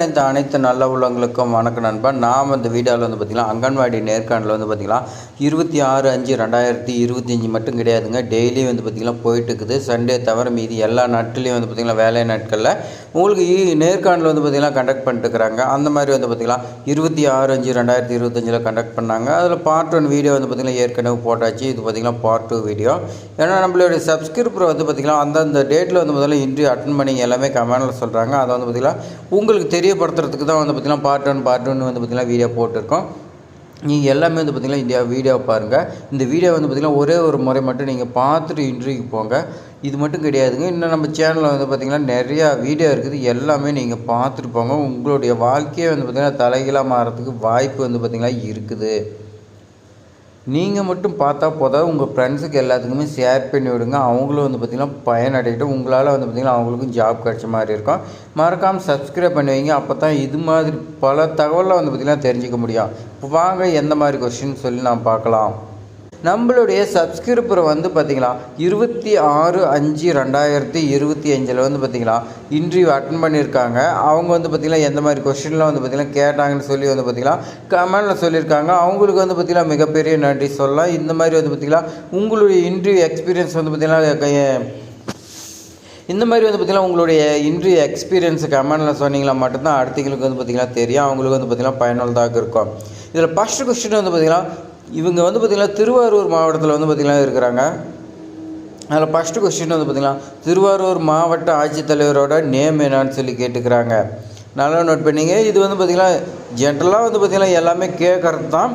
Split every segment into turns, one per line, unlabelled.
இந்த அனைத்து நல்ல உள்ளவங்களுக்கும் வணக்கம் நண்பா. நாம் இந்த வீடியோவில் வந்து பார்த்திங்கன்னா அங்கன்வாடி நேர்காணலில் வந்து பார்த்திங்கன்னா இருபத்தி ஆறு அஞ்சு ரெண்டாயிரத்தி இருபத்தஞ்சி மட்டும் கிடையாதுங்க. டெய்லி வந்து பார்த்திங்கன்னா போயிட்டு இருக்குது சண்டே தவிர மீதி எல்லா நாட்களையும் வந்து பார்த்திங்கன்னா வேலை நாட்களில் உங்களுக்கு இ- நேர்காணல் வந்து பார்த்திங்கன்னா கண்டக்ட் பண்ணிட்டுருக்குறாங்க. அந்த மாதிரி வந்து பார்த்திங்கன்னா இருபத்தி ஆறு அஞ்சு ரெண்டாயிரத்தி இருபத்தஞ்சில் கண்டக்ட் பண்ணாங்க. அதில் பார்ட் ஒன் வீடியோ வந்து பார்த்திங்கன்னா ஏற்கனவே போட்டாச்சு. இது பார்த்திங்கன்னா பார்ட் டூ வீடியோ ஏன்னா நம்மளுடைய சப்ஸ்கிரிப்பர் வந்து பார்த்திங்கன்னா அந்தந்த டேட்டில் வந்து பார்த்திங்கன்னா இன்ட்ரி அட்டன் பண்ணி எல்லாமே கமெண்டில் சொல்கிறாங்க அதை வந்து பார்த்திங்கன்னா உங்களுக்கு தெரியப்படுத்துறதுக்கு தான் வந்து பார்த்திங்கன்னா பார்ட் ஒன் பார்ட் ஒன் வந்து பார்த்திங்கன்னா வீடியோ போட்டிருக்கோம். நீங்கள் எல்லாமே வந்து பார்த்திங்கன்னா இந்த வீடியோ பாருங்கள் இந்த வீடியோ வந்து பார்த்திங்கன்னா ஒரே ஒரு முறை மட்டும் நீங்கள் பார்த்துட்டு இன்டர்வியூக்கு போங்க. இது மட்டும் கிடையாதுங்க. இன்னும் நம்ம சேனலில் வந்து பார்த்திங்கன்னா நிறையா வீடியோ இருக்குது. எல்லாமே நீங்கள் பார்த்துட்டு போங்க. உங்களுடைய வாழ்க்கையே வந்து பார்த்திங்கன்னா தலைகீழாக மாறுறதுக்கு வாய்ப்பு வந்து பார்த்திங்கன்னா இருக்குது. நீங்கள் மட்டும் பார்த்தா போதாது. உங்கள் ஃப்ரெண்ட்ஸுக்கு எல்லாத்துக்குமே ஷேர் பண்ணி விடுங்க. அவங்களும் வந்து பார்த்திங்கன்னா பயனடைகிட்டு உங்களால் வந்து பார்த்திங்கன்னா அவங்களுக்கும் ஜாப் கிடைச்ச மாதிரி இருக்கும். மறக்காமல் சப்ஸ்கிரைப் பண்ணி வைங்க. அப்போ தான் இது மாதிரி பல தகவலை வந்து பார்த்திங்கன்னா தெரிஞ்சுக்க முடியும். இப்போ வாங்க எந்த மாதிரி கொஸ்டின் சொல்லி நான் பார்க்கலாம். நம்மளுடைய சப்ஸ்கிரிப்பர் வந்து பார்த்திங்களா இருபத்தி ஆறு அஞ்சு ரெண்டாயிரத்தி இருபத்தி அஞ்சில் வந்து பார்த்திங்களா இன்டர்வியூ அட்டன் பண்ணியிருக்காங்க. அவங்க வந்து பார்த்திங்கன்னா எந்த மாதிரி கொஷின்லாம் வந்து பார்த்திங்கன்னா கேட்டாங்கன்னு சொல்லி வந்து பார்த்திங்கன்னா கமெண்டில் சொல்லியிருக்காங்க. அவங்களுக்கு வந்து பார்த்திங்கன்னா மிகப்பெரிய நன்றி சொல்லலாம். இந்த மாதிரி வந்து பார்த்திங்கன்னா உங்களுடைய இன்டர்வியூ எக்ஸ்பீரியன்ஸ் வந்து பார்த்திங்கன்னா இந்த மாதிரி வந்து பார்த்திங்கன்னா உங்களுடைய இன்டர்வியூ எக்ஸ்பீரியன்ஸ் கமெண்டில் சொன்னீங்களா மட்டும்தான் அடுத்தவங்களுக்கு வந்து பார்த்திங்கன்னா தெரியும். அவங்களுக்கு வந்து பார்த்திங்கன்னா பயனுள்ளதாக இருக்கும். இதில் ஃபஸ்ட்டு கொஸ்டின் வந்து பார்த்திங்கன்னா இவங்க வந்து பார்த்திங்கன்னா திருவாரூர் மாவட்டத்தில் வந்து பார்த்திங்கன்னா இருக்கிறாங்க. அதில் ஃபஸ்ட்டு கொஸ்டின் வந்து பார்த்திங்கன்னா திருவாரூர் மாவட்ட ஆட்சித்தலைவரோட நேம் என்னன்னு சொல்லி கேட்டுக்கிறாங்க. நல்லா நோட் பண்ணிங்க. இது வந்து பார்த்திங்கன்னா ஜென்ரலாக வந்து பார்த்திங்கன்னா எல்லாமே கேட்குறது தான்.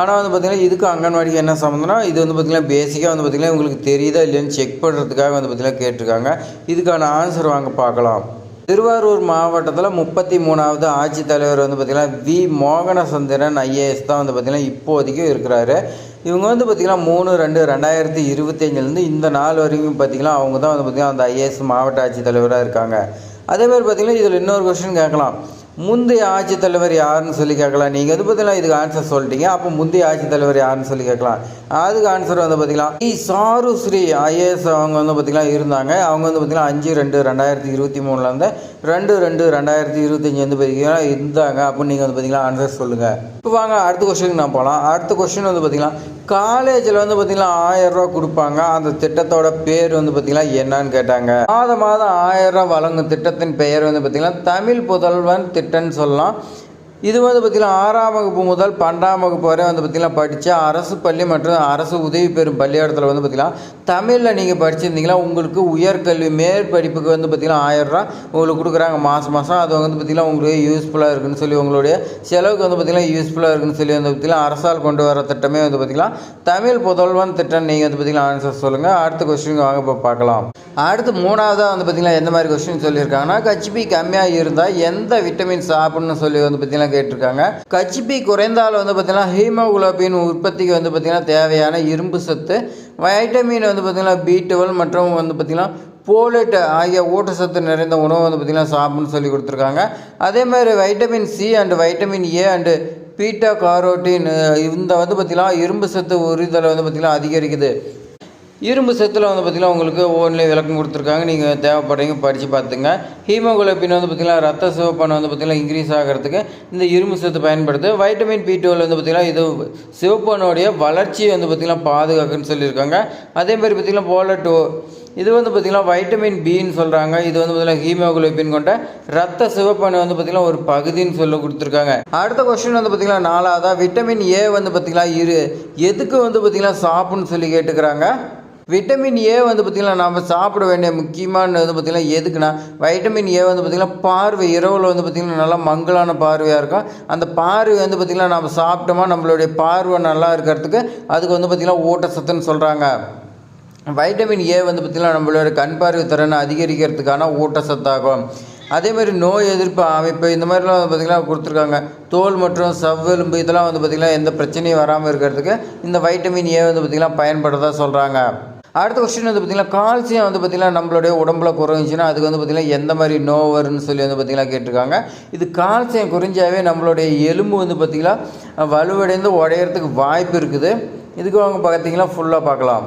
ஆனால் வந்து பார்த்திங்கன்னா இதுக்கு அங்கன்வாடிக்கு என்ன சம்மந்தம்னா இது வந்து பார்த்திங்கன்னா பேசிக்காக வந்து பார்த்திங்கன்னா உங்களுக்கு தெரியுதா இல்லைன்னு செக் பண்ணுறதுக்காக வந்து பார்த்திங்கன்னா கேட்டிருக்காங்க. இதுக்கான ஆன்சர் வாங்க பார்க்கலாம். திருவாரூர் மாவட்டத்தில் முப்பத்தி மூணாவது ஆட்சித்தலைவர் வந்து பார்த்திங்கன்னா வி. மோகனசந்திரன் ஐஏஎஸ் தான் வந்து பார்த்திங்கன்னா இப்போதைக்கு இருக்கிறாரு. இவங்க வந்து பார்த்திங்கன்னா மூணு ரெண்டு ரெண்டாயிரத்தி இருபத்தஞ்சிலேருந்து இந்த நாள் வரைக்கும் பார்த்திங்கன்னா அவங்க தான் வந்து பார்த்திங்கன்னா அந்த ஐஏஎஸ் மாவட்ட ஆட்சித்தலைவராக இருக்காங்க. அதே மாதிரி பார்த்திங்கன்னா இதில் இன்னொரு கொஸ்டின் கேட்கலாம். முந்தைய ஆட்சித்தலைவர் யாருன்னு சொல்லி கேட்கலாம். நீங்கள் வந்து பார்த்தீங்கன்னா இதுக்கு ஆன்சர் சொல்லிட்டீங்க. அப்போ முந்தைய ஆட்சித்தலைவர் யாருன்னு சொல்லி கேட்கலாம். அதுக்கு ஆன்சர் வந்து பார்த்தீங்கன்னா இ சாரு ஸ்ரீ ஐஏஎஸ் அவங்க வந்து பார்த்தீங்கன்னா இருந்தாங்க. அவங்க வந்து பார்த்தீங்கன்னா அஞ்சு ரெண்டு ரெண்டாயிரத்தி இருபத்தி மூணுலேருந்து ரெண்டு ரெண்டு ரெண்டாயிரத்தி இருபத்தஞ்சி வந்து பார்த்தீங்கன்னா இருந்தாங்க. அப்படின்னு நீங்கள் வந்து பார்த்தீங்கன்னா ஆன்சர் சொல்லுங்கள் இப்போ வாங்க அடுத்த கொஸ்டினுக்கு நான் போகலாம் அடுத்த கொஸ்டின் வந்து பார்த்தீங்கன்னா காலேஜில் வந்து பார்த்திங்கன்னா ஆயிரம் ரூபா கொடுப்பாங்க. அந்த திட்டத்தோட பேர் வந்து பார்த்தீங்கன்னா என்னன்னு கேட்டாங்க. மாதம் மாதம் ஆயிரம் ரூபா வழங்கும் திட்டத்தின் பெயர் வந்து பார்த்தீங்கன்னா தமிழ் புதல்வன் திட்டம்னு சொல்லலாம். இது வந்து பார்த்திங்கன்னா ஆறாம் வகுப்பு முதல் பன்னெண்டாம் வகுப்பு வரை வந்து பார்த்திங்கன்னா படித்த அரசு பள்ளி மற்றும் அரசு உதவி பெறும் பள்ளிக்கூடத்தில் வந்து பார்த்திங்கன்னா தமிழில் நீங்கள் படிச்சிருந்தீங்கன்னா உங்களுக்கு உயர்கல்வி மேற்படிப்புக்கு வந்து பார்த்திங்கன்னா ஆயிரரூவா உங்களுக்கு கொடுக்குறாங்க மாதம் மாதம் அது வந்து பார்த்திங்கன்னா உங்களுக்கு யூஸ்ஃபுல்லாக இருக்குன்னு சொல்லி உங்களுடைய செலவுக்கு வந்து பார்த்திங்கன்னா யூஸ்ஃபுல்லாக இருக்குன்னு சொல்லி வந்து பார்த்திங்கன்னா அரசால் கொண்டு வர திட்டமே வந்து பார்த்திங்கன்னா தமிழ் புதல்வன் திட்டம் நீங்கள் வந்து பார்த்திங்கன்னா ஆன்சர் சொல்லுங்கள் அடுத்த கொஸ்டின் வாங்க இப்போ பார்க்கலாம் அடுத்து மூணாவதாக வந்து பார்த்திங்கன்னா எந்த மாதிரி கொஸ்டின் சொல்லியிருக்காங்கன்னா கச்சிபி கம்மியாக இருந்தால் எந்த விட்டமின் சாப்பிடணும்னு சொல்லி வந்து பார்த்திங்கன்னா கேட்டிருக்காங்க? கச்சிப்பி குறைந்தால் வந்து பார்த்தீங்கன்னா ஹீமோகுளோபின் உற்பத்திக்கு வந்து பார்த்திங்கன்னா தேவையான இரும்பு சத்து வைட்டமின் வந்து பார்த்திங்கன்னா பி டுவெல் மற்றும் வந்து பார்த்திங்கன்னா போலேட் ஆகிய ஊட்டச்சத்து நிறைந்த உணவு வந்து பார்த்திங்கன்னா சாப்பிட்னு சொல்லி கொடுத்துருக்காங்க. அதே மாதிரி vitamin C and vitamin A and beta carotene இந்த வந்து பார்த்திங்கன்னா இரும்பு சத்து உரிதலை வந்து பார்த்திங்கன்னா அதிகரிக்குது. இரும்பு சத்தில் வந்து பார்த்திங்கன்னா உங்களுக்கு ஓன்லேயே விளக்கம் கொடுத்துருக்காங்க நீங்கள் தேவைப்படுறீங்க படித்து பார்த்துங்க ஹீமோகுளோபின் வந்து பார்த்திங்கன்னா ரத்த சிவப்பான வந்து பார்த்திங்கன்னா இன்க்ரீஸ் ஆகிறதுக்கு இந்த இரும்பு சத்து பயன்படுது வைட்டமின் பி டுவெல் வந்து பார்த்திங்கன்னா இது சிவப்பானுடைய வளர்ச்சியை வந்து பார்த்திங்கன்னா பாதுகாக்குன்னு சொல்லியிருக்காங்க அதே மாதிரி பார்த்திங்கன்னா போலட்டோ இது வந்து பார்த்திங்கன்னா வைட்டமின் பின்னு சொல்கிறாங்க இது வந்து பார்த்திங்கன்னா ஹீமோகுளோபின் கொண்ட ரத்த சிவப்பணு வந்து பார்த்திங்கன்னா ஒரு பகுதின்னு சொல்ல கொடுத்துருக்காங்க அடுத்த கொஸ்டின் வந்து பார்த்திங்கன்னா நாலாவதாக விட்டமின் ஏ வந்து பார்த்திங்கன்னா இரு எதுக்கு வந்து பார்த்திங்கன்னா சாப்புன்னு சொல்லி கேட்டுக்கிறாங்க விட்டமின் ஏ வந்து பார்த்திங்கன்னா நம்ம சாப்பிட வேண்டிய முக்கியமானது வந்து பார்த்திங்கன்னா எதுக்குன்னா வைட்டமின் ஏ வந்து பார்த்திங்கன்னா பார்வை இரவில் வந்து பார்த்திங்கன்னா நல்லா மங்கலான பார்வையாக இருக்கும். அந்த பார்வை வந்து பார்த்திங்கன்னா நம்ம சாப்பிட்டோமா நம்மளுடைய பார்வை நல்லா இருக்கிறதுக்கு அதுக்கு வந்து பார்த்திங்கன்னா ஊட்டச்சத்துன்னு சொல்கிறாங்க வைட்டமின் ஏ வந்து பார்த்திங்கன்னா நம்மளோட கண் பார்வை திறனை அதிகரிக்கிறதுக்கான ஊட்டச்சத்தாகும். அதே மாதிரி நோய் எதிர்ப்பு அமைப்பு இந்த மாதிரிலாம் வந்து பார்த்திங்கன்னா கொடுத்துருக்காங்க. தோல் மற்றும் செவ்வெலும்பு இதெல்லாம் வந்து பார்த்திங்கன்னா எந்த பிரச்சனையும் வராமல் இருக்கிறதுக்கு இந்த வைட்டமின் ஏ வந்து பார்த்திங்கன்னா பயன்படுறதா சொல்கிறாங்க அடுத்த கொஸ்டின் வந்து பார்த்திங்கன்னா கால்சியம் வந்து பார்த்திங்கன்னா நம்மளுடைய உடம்புல குறைஞ்சின்னா அதுக்கு வந்து பார்த்திங்கன்னா எந்த மாதிரி நோ வரும்னு சொல்லி வந்து பார்த்திங்கன்னா கேட்டிருக்காங்க. இது கால்சியம் குறைஞ்சாவே நம்மளுடைய எலும்பு வந்து பார்த்திங்கன்னா வலுவடைந்து உடையிறதுக்கு வாய்ப்பு இருக்குது. இதுக்கு அவங்க பார்த்தீங்கன்னா ஃபுல்லாக பார்க்கலாம்.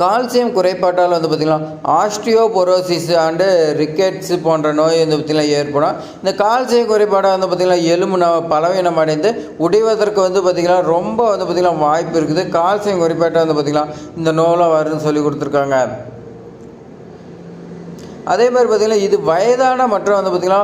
கால்சியம் குறைபாட்டால் வந்து பார்த்திங்கன்னா ஆஸ்டியோபொரோசிஸ் அண்டு ரிக்கெட்ஸ் போன்ற நோய் வந்து பார்த்திங்கன்னா ஏற்படும். இந்த கால்சியம் குறைபாடாக வந்து பார்த்திங்கன்னா எலும்பு ந பலவீனம் அடைந்து உடைவதற்கு வந்து பார்த்திங்கன்னா ரொம்ப வந்து பார்த்திங்கன்னா வாய்ப்பு இருக்குது. கால்சியம் குறைபாட்டாக வந்து பார்த்திங்கன்னா இந்த நோயெலாம் வரும்னு சொல்லி கொடுத்துருக்காங்க. அதே மாதிரி பார்த்திங்கன்னா இது வயதான மற்றும் வந்து பார்த்திங்கன்னா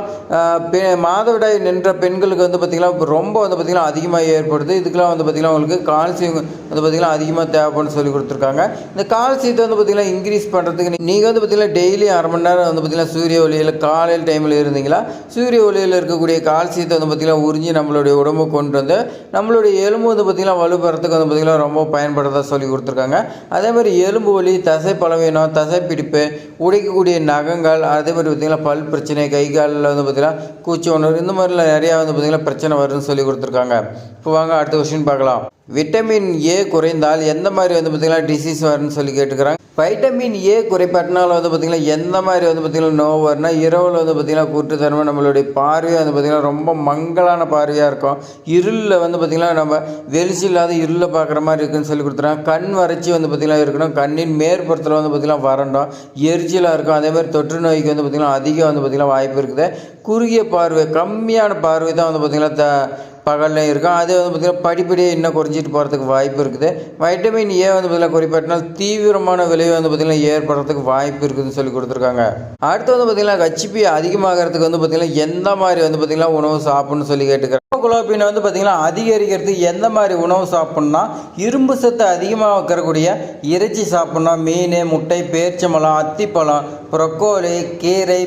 பெ மாதவிடாய் நின்ற பெண்களுக்கு வந்து பார்த்திங்கன்னா ரொம்ப வந்து பார்த்திங்கன்னா அதிகமாக ஏற்படுது. இதுக்கெலாம் வந்து பார்த்திங்கன்னா உங்களுக்கு கால்சியம் வந்து பார்த்திங்கன்னா அதிகமாக தேவைப்படுன்னு சொல்லி கொடுத்துருக்காங்க. இந்த கால் கால்சியத்தை வந்து பார்த்திங்கன்னா இன்க்ரீஸ் பண்ணுறதுக்கு நீங்கள் வந்து பார்த்திங்கன்னா டெய்லி அரை மணி நேரம் வந்து பார்த்திங்கன்னா சூரிய ஒளியில் காலையில் டைமில் இருந்தீங்களா? சூரிய ஒளியில் இருக்கக்கூடிய கால் சீத்தை வந்து பார்த்திங்கன்னா உறிஞ்சி நம்மளுடைய உடம்பு கொண்டு வந்து நம்மளுடைய எலும்பு வந்து பார்த்திங்கன்னா வலுப்பெறத்துக்கு வந்து பார்த்திங்கன்னா ரொம்ப பயன்படுறதா சொல்லி கொடுத்துருக்காங்க. அதே மாதிரி எலும்பு வலி தசை பலவீனம் தசை பிடிப்பு உடைக்கக்கூடிய நகங்கள் அதே மாதிரி பார்த்திங்கன்னா பல் பிரச்சனை கை காலில் வந்து பார்த்திங்கன்னா கூச்சி உணர்வு இந்த மாதிரிலாம் நிறையா வந்து பார்த்திங்கன்னா பிரச்சனை வருதுன்னு சொல்லி கொடுத்துருக்காங்க. இப்போ வாங்க அடுத்த கொஸ்டின் பார்க்கலாம். விட்டமின் ஏ குறைந்தால் எந்த மாதிரி வந்து பார்த்திங்கன்னா டிசீஸ் வரும்னு சொல்லி கேட்டுக்கிறாங்க வைட்டமின் ஏ குறைபாட்டினால் வந்து பார்த்திங்கன்னா எந்த மாதிரி வந்து பார்த்திங்கன்னா நோவு வரும்னா இரவில் வந்து பார்த்திங்கன்னா கூட்டுத்தன்மை நம்மளுடைய பார்வை வந்து பார்த்திங்கன்னா ரொம்ப மங்கலான பார்வையாக இருக்கும் இருளில் வந்து பார்த்திங்கன்னா நம்ம வெளிச்சி இல்லாத இருளில் பார்க்குற மாதிரி இருக்குன்னு சொல்லி கொடுத்துறாங்க கண் வறட்சி வந்து பார்த்திங்கன்னா இருக்கணும் கண்ணின் மேற்புறத்தில் வந்து பார்த்திங்கன்னா வறண்டும் எரிச்சலாக இருக்கும் அதேமாதிரி தொற்று நோய்க்கு வந்து பார்த்திங்கன்னா அதிகம் வந்து பார்த்திங்கன்னா வாய்ப்பு இருக்குது குறுகிய பார்வை கம்மியான பார்வை தான் வந்து பார்த்திங்கன்னா த பகல்லையும் இருக்கும். அது வந்து பார்த்திங்கன்னா படிப்படியாக இன்னும் குறைஞ்சிட்டு போகிறதுக்கு வாய்ப்பு இருக்குது. வைட்டமின் ஏ வந்து பார்த்திங்கன்னா குறிப்பிட்டனால் தீவிரமான விளைவு வந்து பார்த்திங்கன்னா ஏற்படுறதுக்கு வாய்ப்பு இருக்குதுன்னு சொல்லி கொடுத்துருக்காங்க. அடுத்து வந்து பார்த்திங்கன்னா கச்சிப்பி அதிகமாகிறதுக்கு வந்து பார்த்திங்கன்னா எந்த மாதிரி வந்து பார்த்திங்கன்னா உணவு சாப்பிட்ணும்னு சொல்லி கேட்டுக்கிறேன். குலோபின் வந்து பார்த்திங்கன்னா அதிகரிக்கிறதுக்கு எந்த மாதிரி உணவு சாப்பிட்ணுன்னா இரும்பு சத்து அதிகமாக வைக்கிறக்கூடிய இறைச்சி சாப்பிட்னா மீன் முட்டை பேர்ச்சம்பழம் அத்திப்பழம் ப்ரொக்கோலி கீரை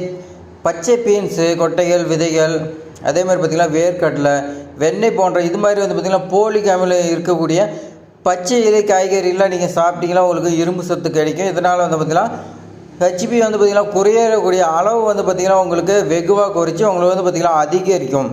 பச்சை பீன்ஸு கொட்டைகள் விதைகள் அதே மாதிரி பார்த்திங்கன்னா வேர்க்கடலை வெண்ணெய் போன்ற இது மாதிரி வந்து பார்த்திங்கன்னா போலிக் அமிலம் இருக்கக்கூடிய பச்சை இலை காய்கறிலாம் நீங்கள் சாப்பிட்டீங்கன்னா உங்களுக்கு இரும்பு சத்து கிடைக்கும். இதனால் வந்து பார்த்திங்கன்னா ஹெச்பி வந்து பார்த்திங்கன்னா குறையக்கூடிய அளவு வந்து பார்த்திங்கன்னா உங்களுக்கு வெகுவாக குறைச்சி உங்களுக்கு வந்து பார்த்திங்கன்னா அதிகரிக்கும்.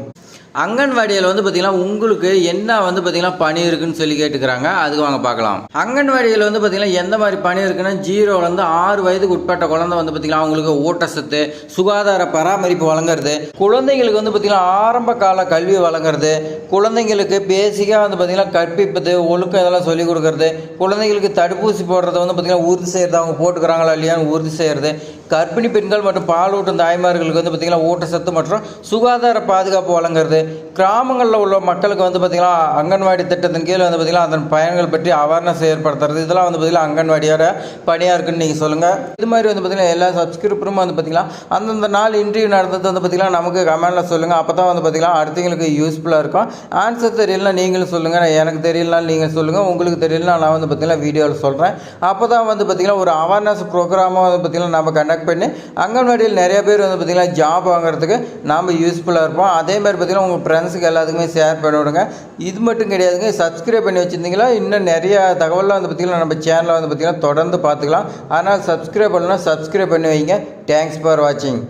அங்கன்வாடியில் வந்து பார்த்திங்கன்னா உங்களுக்கு என்ன வந்து பார்த்திங்கன்னா பணி இருக்குன்னு சொல்லி கேட்டுக்கிறாங்க. அதுக்கு வாங்க பார்க்கலாம். அங்கன்வாடியில் வந்து பார்த்திங்கன்னா எந்த மாதிரி பணி இருக்குன்னா ஜீரோலேருந்து ஆறு வயதுக்கு உட்பட்ட குழந்தை வந்து பார்த்திங்கன்னா அவங்களுக்கு ஊட்டச்சத்து சுகாதார பராமரிப்பு வழங்குறது குழந்தைங்களுக்கு வந்து பார்த்திங்கன்னா ஆரம்ப கால கல்வி வழங்குறது குழந்தைங்களுக்கு பேசிக்காக வந்து பார்த்திங்கன்னா கற்பிப்பது ஒழுக்கம் இதெல்லாம் சொல்லிக் கொடுக்கறது குழந்தைங்களுக்கு தடுப்பூசி போடுறத வந்து பார்த்திங்கன்னா உறுதி செய்கிறது அவங்க போட்டுக்கிறாங்களா இல்லையான்னு உறுதி செய்கிறது கர்ப்பிணி பெண்கள் மற்றும் பாலூட்டும் தாய்மார்களுக்கு வந்து பார்த்திங்கன்னா ஊட்டச்சத்து மற்றும் சுகாதார பாதுகாப்பு வழங்குறது. கிராமங்களில் உள்ள மக்களுக்கு வந்து பார்த்திங்கன்னா அங்கன்வாடி திட்டத்தின் கீழே வந்து பார்த்திங்கன்னா அதன் பயன்கள் பற்றி அவேர்னஸ் ஏற்படுத்துறது இதெல்லாம் வந்து பார்த்திங்கன்னா அங்கன்வாடியோட பணியாக இருக்குன்னு நீங்கள் சொல்லுங்கள் இது மாதிரி வந்து பார்த்திங்கன்னா எல்லா சப்ஸ்கிரிப்பரும் வந்து பார்த்திங்கன்னா அந்தந்த நாள் இன்டர்வியூ நடந்தது வந்து பார்த்திங்கன்னா நமக்கு கமெண்டில் சொல்லுங்கள் அப்போ தான் வந்து பார்த்திங்கன்னா அடுத்தவங்களுக்கு யூஸ்ஃபுல்லாக இருக்கும் ஆன்சர் தெரியலனா நீங்களும் சொல்லுங்கள் எனக்கு தெரியலனா நீங்கள் சொல்லுங்கள் உங்களுக்கு தெரியலனா நான் வந்து பார்த்திங்கன்னா வீடியோவில் சொல்கிறேன் அப்போ தான் வந்து பார்த்திங்கன்னா ஒரு அவேர்னஸ் ப்ரோக்ராமாக வந்து பார்த்திங்கன்னா நம்ம கண்டக்ட் பண்ணி அங்கன்வாடியில் நிறைய பேர் வந்து பார்த்திங்கன்னா ஜாப் வாங்குறதுக்கு நாம் யூஸ்ஃபுல்லாக இருப்போம் அதே மாதிரி பார்த்திங்கன்னா உங்கள் ஃப்ரெண்ட்ஸுக்கு எல்லாத்துக்குமே ஷேர் பண்ணி விடுங்க. இது மட்டும் கிடையாதுங்க சப்ஸ்கிரைப் பண்ணி வச்சுருந்தீங்களா இன்னும் நிறையா தகவலாம் வந்து பார்த்திங்கன்னா நம்ம சேனலில் வந்து பார்த்திங்கன்னா தொடர்ந்து பார்த்துக்கலாம். அதனால் சப்ஸ்கிரைப் பண்ணலாம் சப்ஸ்கிரைப் பண்ணி வைங்க. தேங்க்ஸ் ஃபார் வாட்சிங்